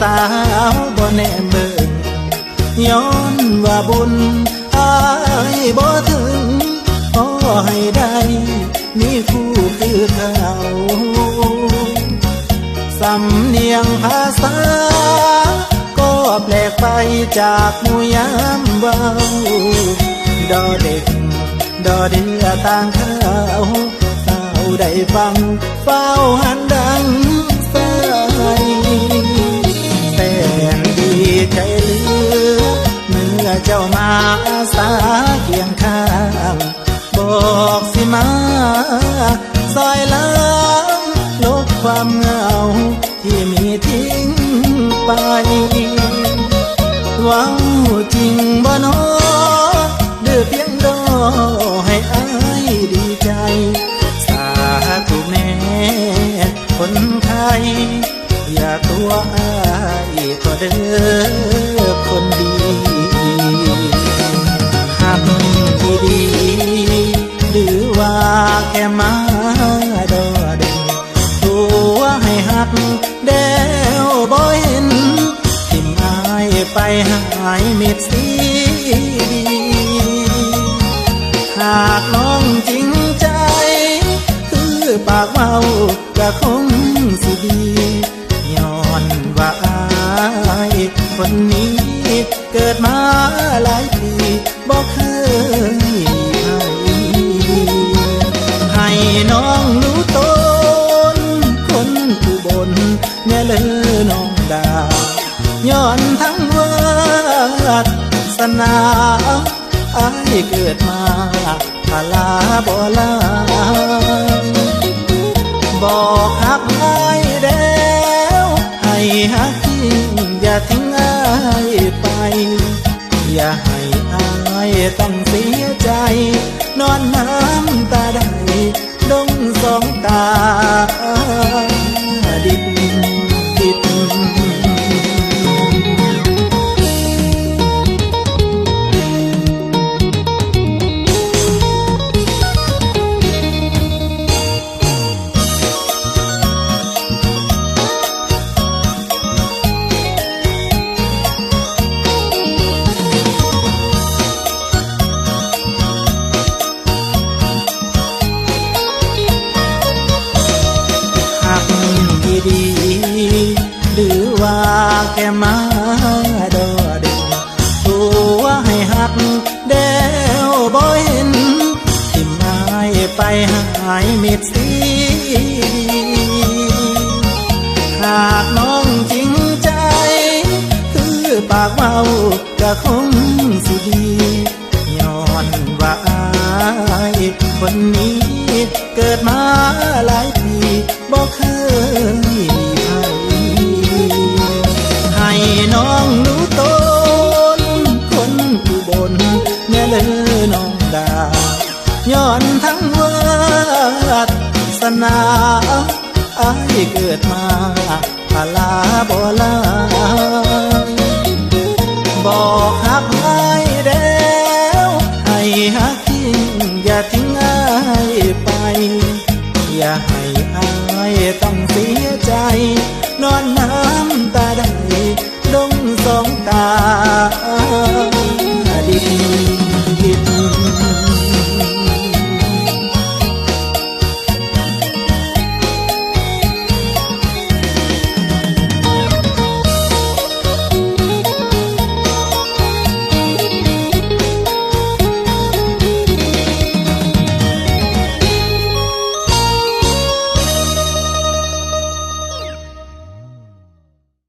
สาวบ่แน่เบิ่งย้อนว่าบุญอายบ่ถึงขอให้ได้มีคู่คือเขาสำเนียงภาษา ก็แปลกไปจากมูยามเบาดอเด็ก ดอเดือต่างเขาเขาได้ฟังเฝ้าหันดัง อกสิมาซอยล้างลบความเหงา ที่มีทิ้งไปหวังจริงบ่นอเดือเพียงรอให้อายดีใจ สาธุแม่คนไทย อย่าตัวอายก็เด้อ เดวบ่เห็นทิมอายไปหายมิดสีดีหากน้องจริงใจ คือปากเมาก็คงสิดีย้อนว่าอายคนนี้เกิดมาหลายปีบอกเค นาอายเกิดมาพลาบ่ลาบอกหักอายแล้วให้หักจริงอย่าทิ้งอายไป อย่าให้อายต้องเสียใจ นอนน้ำตาได้ดงสองตา หรือว่าแค่มาดอเด่นตัวให้หักเดวบ่เห็นทิมอายไปหายมิดสีหากน้องจริงใจ คือปากเมาก็คงสิดีย้อนว่าอายคนนี้เกิดมาหลายปีบอกเค น้องดาย้อนทั้งวาสนาอายเกิดมาพาลาบ่ลา